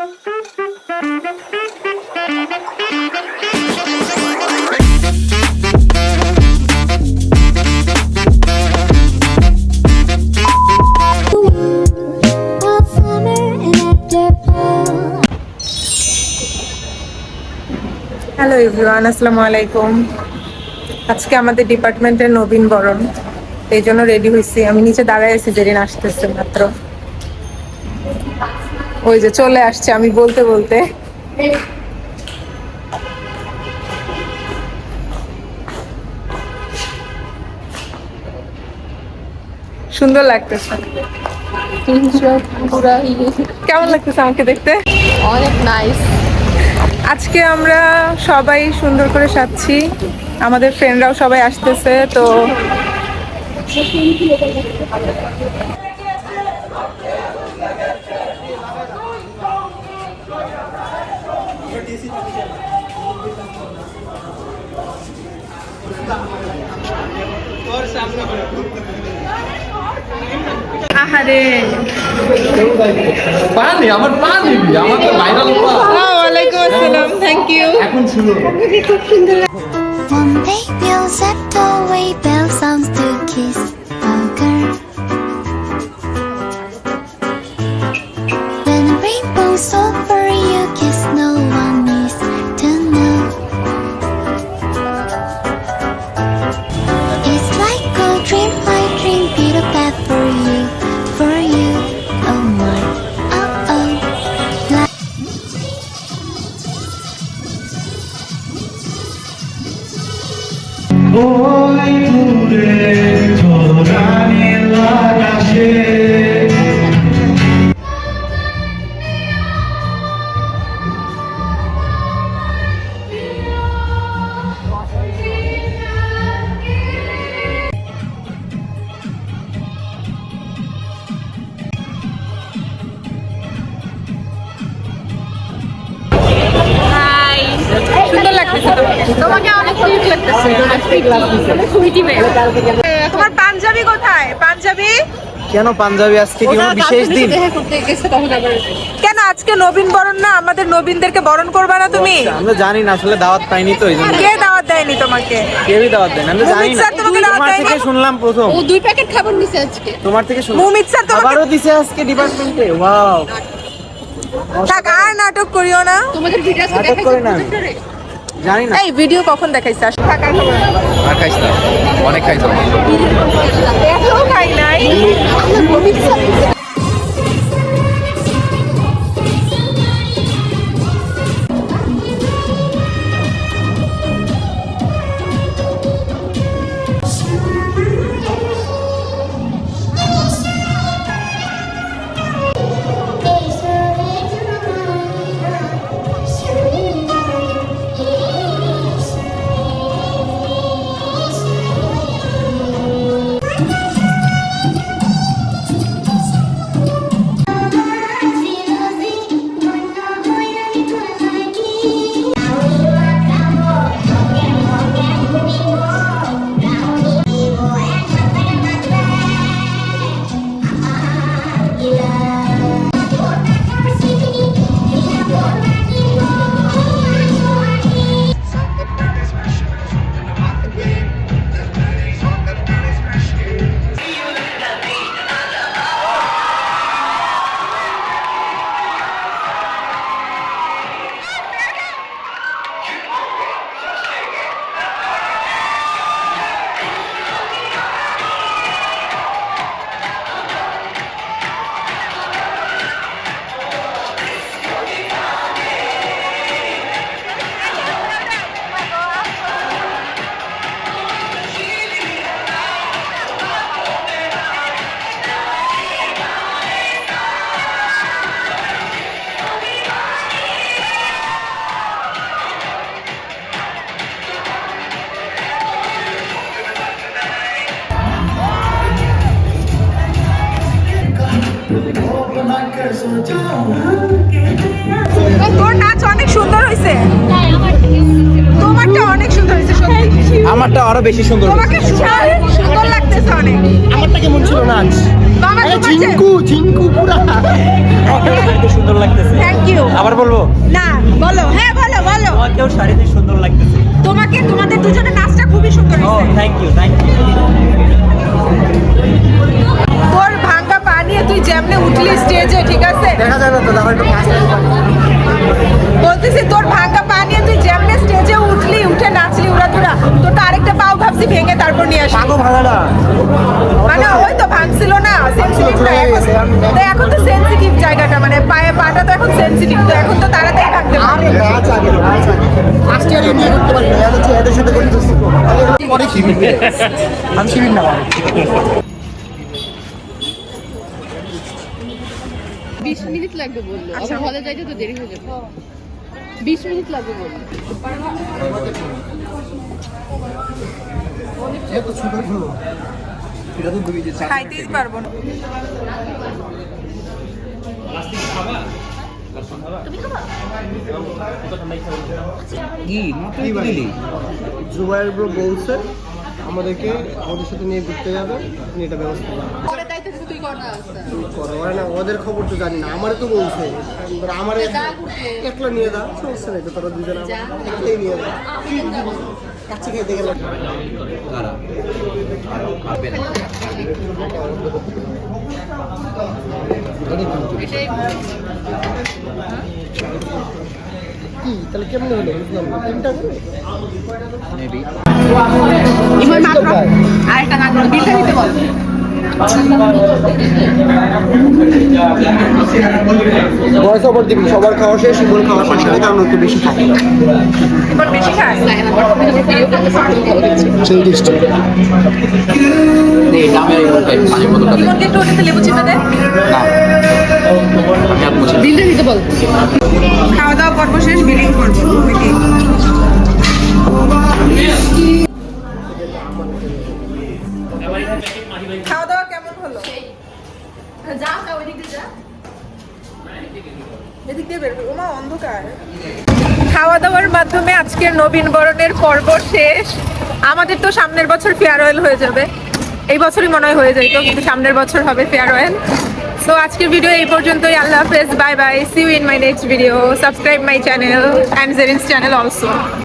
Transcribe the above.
Hello everyone আসসালামু আলাইকুম আজকে আমাদের ডিপার্টমেন্টের নবীন বরণ। এই জন্য রেডি হয়েছি। আমি নিচে দাঁড়ায় আছি জেরিন আসতেছে মাত্র। ওই যে চলে আসছে আমি বলতে বলতে। সুন্দর লাগতেছে। কেমন লাগতেছে আমাকে দেখতে? অনেক নাইস আজকে আমরা সবাই সুন্দর করে সাজছি। আমাদের ফ্রেন্ডরাও সবাই আসতেছে তো আহারে পানি আমার পানি আমার তো ভাইরাল ওয়ালাইকুম আসসালাম থ্যাংক ইউ এখন শুনো One day bells at doorway, bell sounds to kiss a girl. When a rainbow's over, লাগতেছে তোমার পাঞ্জাবি কোথায়? পাঞ্জাবি? কেন পাঞ্জাবি? আজকে কি কোনো বিশেষ দিন? কেন আজকে নবীন বরণ না? আমাদের নবীনদেরকে বরণ করবা না তুমি? আমরা জানি না আসলে দাওয়াত পাইনি তো এই জন্য কে দাওয়াত দেয়নি তোমাকে? কেউই দাওয়াত দেন আমরা জানি না। স্যার তোমাকে দাওয়াত তোমার দেয়নি? থেকে শুনলাম প্রথম। ও দুই প্যাকেট খাবার নিছে আজকে। তোমার থেকে শুনলাম। মুমিত স্যার তোমাকে আবারও দিছে আজকে ডিপার্টমেন্টে ওয়াও থাক আর নাটক করিও না। তোমাদের ভিডিও নাটক না। জানি না। এই ভিডিও কখন দেখাইছে? আসলে থাক আর আর খাইছ না। অনেক খাইছ। এত খাই নাই। তোর নাচ অনেক সুন্দর হয়েছে। তোমারটা অনেক সুন্দর হয়েছে সত্যি। আমারটা আরও বেশি সুন্দর তোমাকে সুন্দর সুন্দর লাগছে লাগতেছে অনেক। আমারটা কেমন ছিল নাচ? বাবা আরে তোমার ঝিঙ্কু ঝিঙ্কু পুরা। সুন্দর লাগতেছে। থ্যাংক ইউ আবার বলব? না বলো। হ্যাঁ বলো বলো। শাড়িতে সুন্দর লাগতেছে। তোমাকে তোমাদের দুজনের নাচটা খুবই সুন্দর হয়েছে। থ্যাংক ইউ থ্যাংক ইউ তোর নিয়ে তুই যেমনে উঠলি স্টেজে ঠিক আছে? দেখা যায় না তো দাদা একটু বলতেছি তোর ভাঙ্গা পা নিয়ে তুই যেমনে স্টেজে উঠলি উঠে নাচলি উড়াধুরা তোর তো আরেকটা পাও ভাবছি ভেঙে তারপর নিয়ে আসি মানে ওই তো ভাঙছিল না সেন্সিটিভ না এখন তো এখন তো সেন্সিটিভ জায়গাটা মানে পায়ে পাটা তো এখন সেন্সিটিভ তো এখন তো তাড়াতাড়ি ভাঙতে পারে নাচ আগে নাচ আগে। ফার্স্ট ইয়ারে নিয়ে করতে পারি না এত সাথে করতেছি। আমি শিবির না। বিশ মিনিট লাগবে বলল। আবার হলে যাইতে তো দেরি হয়ে যাবে। বিশ মিনিট লাগবে বলল। খাইতেই পারব না। জুবাইর ব্রো বলছে আমাদেরকে আমাদের সাথে নিয়ে ঘুরতে যাবে আপনি এটা ব্যবস্থা করেন করো না ওদের খবর তো জানি না আমারে তো বলছে। আমার একলা নিয়ে যা সমস্যা নেই তো তোরা দুজন একলাই নিয়ে যা। কাছে খাইতে গেলে। এটাই কি? তাহলে কেমন হলো? বুঝলাম তিনটা করে ইমন বয়স ওপর দিবি সবার খাওয়া শেষ ইমন খাওয়া শেষ হলে কারণ একটু বেশি খাই। এবার বেশি খাস সেই ডিস্ট্রিক্ট এই দাওয়ার মাধ্যমে আজকের নবীন বরণের পর্ব শেষ। আমাদের তো সামনের বছর ফেয়ারওয়েল হয়ে যাবে। এই বছরই মনে হয় হয়ে যাইতো কিন্তু সামনের বছর হবে ফেয়ারওয়েল সো আজকের ভিডিও এই পর্যন্তই। আল্লাহ হাফেজ bye bye see you in my next video subscribe my channel and Zerin's channel also